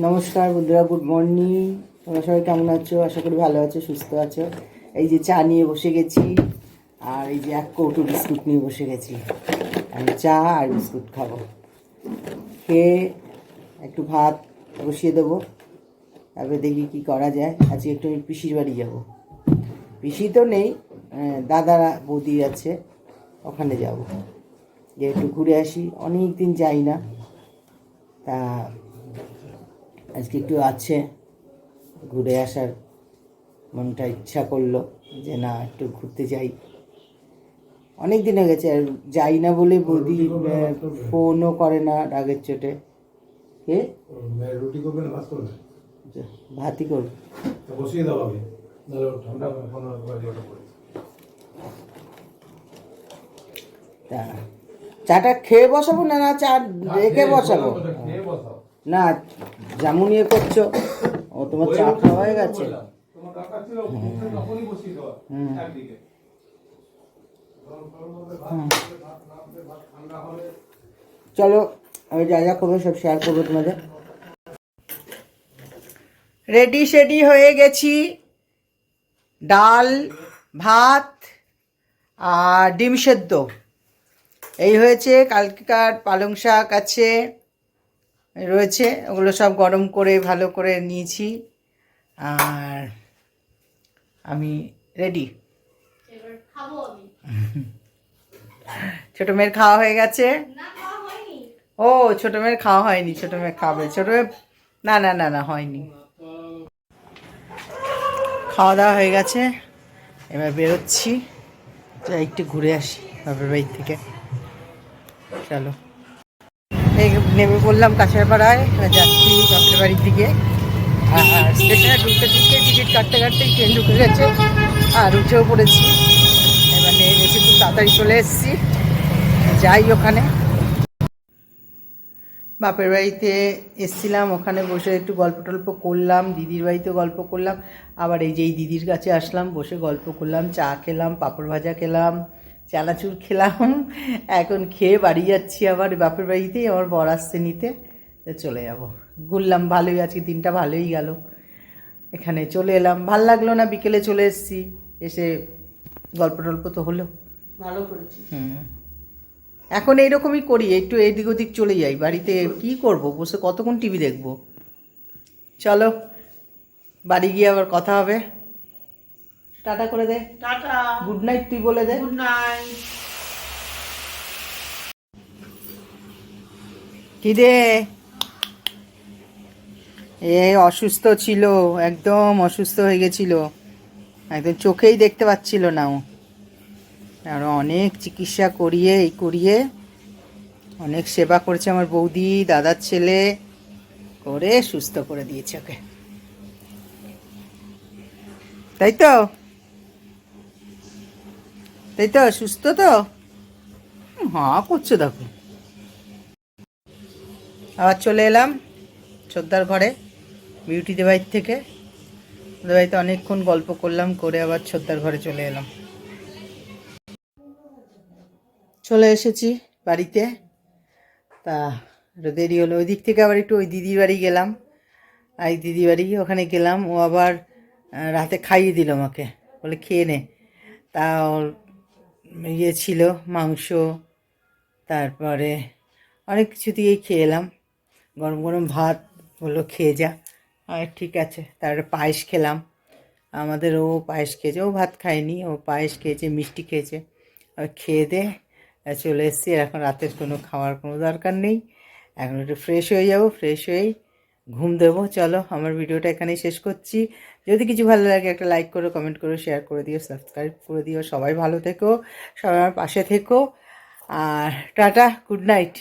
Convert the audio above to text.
নমস্কার বন্ধুরা good morning তোমরা সবাই কেমন আছো? আশা করি ভালো আছো, সুস্থ আছো। এই যে চা নিয়ে বসে গেছি, আর এই যে এক কৌটো বিস্কুট নিয়ে বসে গেছি। আমি চা আর বিস্কুট খাব। খেয়ে একটু ভাত বসিয়ে দেবো। তারপরে দেখি কি করা যায়। আজকে একটু আমি পিসির বাড়ি যাব। পিসি তো নেই দাদারা বৌদি আছে, ওখানে যাব। গিয়ে একটু ঘুরে আসি। অনেক দিন যাই না। তা আজকে একটু আছে ঘুরে আসার মনটা ইচ্ছা করল যে না একটু ঘুরতে যাই। অনেক দিন হয়ে গেছে আর যাই না বলে বৌদি ফোনও করে না রাগের চোটে। কে? রুটি করবে না ভাত করবে? ভাতই করব। বসিয়ে দাও আগে ঠান্ডা তা চাটা খেয়ে বসাবো না না চা রেখে বসাবো। না যেমন ইয়ে করছ? ও, তোমার চা খাওয়া হয়ে গেছে। চলো, আমি যা যা করব সব শেয়ার করব তোমাদের। রেডি শেডি হয়ে গেছি। ডাল, ভাত, আর ডিম সেদ্ধ। এই হয়েছে কালকেকার পালং শাক আছে। রয়েছে ওগুলো সব গরম করে ভালো করে নিয়েছি। আর আমি রেডি ছোট মেয়ের খাওয়া হয়ে গেছে? ও ছোট মেয়ের খাওয়া হয়নি ছোট মেয়ে খাবে। ছোট মেয়ে না না না না হয়নি। খাওয়া দাওয়া হয়ে গেছে এবার বেরোচ্ছি। যাই একটু ঘুরে আসি বাপের বাড়ি থেকে। চলো। নেমে পড়লাম কাছাড়পাড়ায় এবার যাচ্ছি বাপের বাড়ির দিকে। আর স্টেশনে ঢুকতে ঢুকতে টিকিট কাটতে কাটতেই ট্রেন ঢুকে গেছে, আর উঠেও পড়েছি। এবার নেমে গেছি খুব তাড়াতাড়ি চলে এসেছি। যাই ওখানে। বাপের বাড়িতে এসছিলাম, ওখানে বসে একটু গল্প টল্প করলাম, দিদির বাড়িতে গল্প করলাম। আবার এই যে এই দিদির কাছে আসলাম, বসে গল্প করলাম, চা খেলাম, পাঁপড় ভাজা খেলাম চানাচুর খেলাম। এখন খেয়ে বাড়ি যাচ্ছি আবার বাপের বাড়িতেই আমার বর আসছে নিতে। চলে যাব। ঘুরলাম ভালোই আজকে দিনটা ভালোই গেল। এখানে চলে এলাম। ভালো লাগল না বিকেলে চলে এসেছি। এসে গল্প টল্প তো হলো। ভালো করেছি। হুম। এখন এইরকমই করি একটু এদিক ওদিক চলে যাই। বাড়িতে কি করব? বসে কতক্ষণ টিভি দেখব? চলো বাড়ি গিয়ে আবার কথা হবে। টাটা করে দে। টাটা। গুড নাইট তুই বলে দে। গুড নাইট কি রে এই অসুস্থ ছিল একদম অসুস্থ হয়ে গেছিল। একদম চোখেই দেখতে পাচ্ছিল না ও। আর অনেক চিকিৎসা করিয়ে এই করিয়ে অনেক সেবা করেছে আমার বৌদি দাদার ছেলে করে সুস্থ করে দিয়েছে ওকে। তাই তো? তাই তো সুস্থ তো? হ্যাঁ করছ দেখো। আবার চলে এলাম ছোদ্দার ঘরে, বিউটি দেবাইর থেকে। ওদের বাড়িতে অনেকক্ষণ গল্প করলাম, করে আবার ছোদ্দার ঘরে চলে এলাম। চলে এসেছি বাড়িতে। তা, দেরি হলো। ওই দিক থেকে আবার একটু ওই দিদির বাড়ি গেলাম। আর দিদি বাড়ি, ওখানে গেলাম। ও আবার রাতে খাইয়ে দিল আমাকে। বলে, খেয়ে নে। তা ইয়ে ছিল, মাংস, তারপরে অনেক কিছু দিয়েই খেয়ে এলাম। গরম গরম ভাত বলল খেয়ে যা। আর ঠিক আছে, তারপরে পায়েস খেলাম। আমাদের ও পায়েস খেয়েছে, ও ভাত খায়নি, ও পায়েস খেয়েছে, মিষ্টি খেয়েছে। খেয়ে দে, চলে এসেছি। এখন রাতের কোনো খাওয়ার কোনো দরকার নেই। এখন একটু ফ্রেশ হয়ে যাব ফ্রেশ হয়েই ঘুম দেবো, চলো আমার ভিডিওটা এখানেই শেষ করছি। যদি কিছু ভালো লাগে একটা লাইক করো কমেন্ট করো শেয়ার করে দিও সাবস্ক্রাইব করে দিও। সবাই ভালো থেকো সবাই আমার পাশে থেকো। আর টাটা গুড নাইট